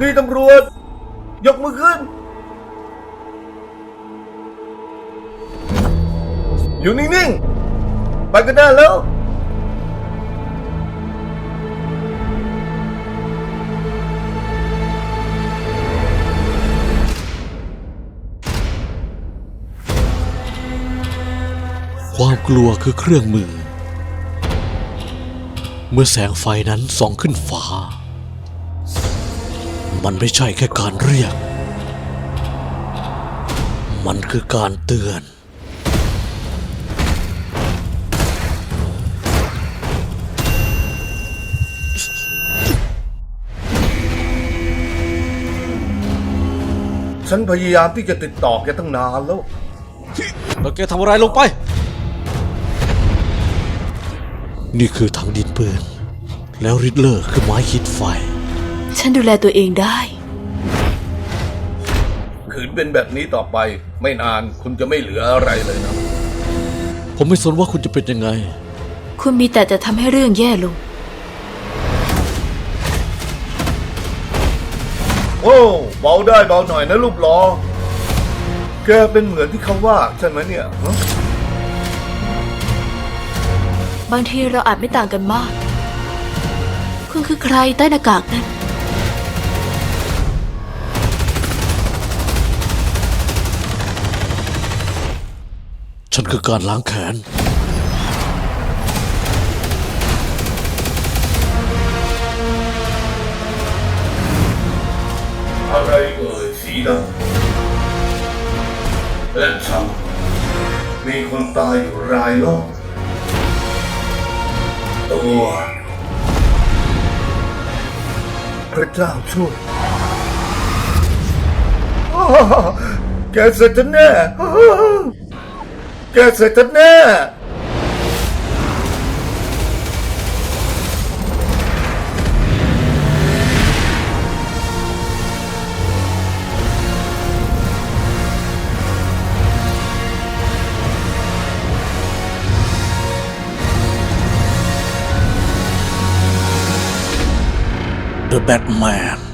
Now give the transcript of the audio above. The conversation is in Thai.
นี่ตำรวจ ยกมือขึ้น อยู่นิ่งๆ ไปกันได้แล้ว ความกลัวคือเครื่องมือ เมื่อแสงไฟนั้นส่องขึ้นฟ้า มันไม่ใช่แค่การเรียก มันคือการเตือน ฉันพยายามที่จะติดต่อแกตั้งนานแล้ว แล้วแกทำอะไรลงไป นี่คือถังดินปืน แล้วริดเลอร์คือไม้ขีดไฟ ฉันดูแลตัวเองได้ ขืนเป็นแบบนี้ต่อไป ไม่นานคุณจะไม่เหลืออะไรเลยนะ ผมไม่สนว่าคุณจะเป็นยังไง คุณมีแต่จะทำให้เรื่องแย่ลง โอ้เบาได้เบาหน่อยนะลูกหลอแกเป็นเหมือนที่เขาว่าใช่ไหมเนี่ยฮะบางทีเราอาจไม่ต่างกันมาก คุณคือใครใต้หน้ากากนั้น ฉันคือการล้างแขนอะไรเอ่ยสีดำและช้ำมีคนตายอยู่รายรอบตัวพระเจ้าช่วยอ้าวแกเสร็จฉันแน่ อ้าวแกเสร็จฉันแน่ The Batman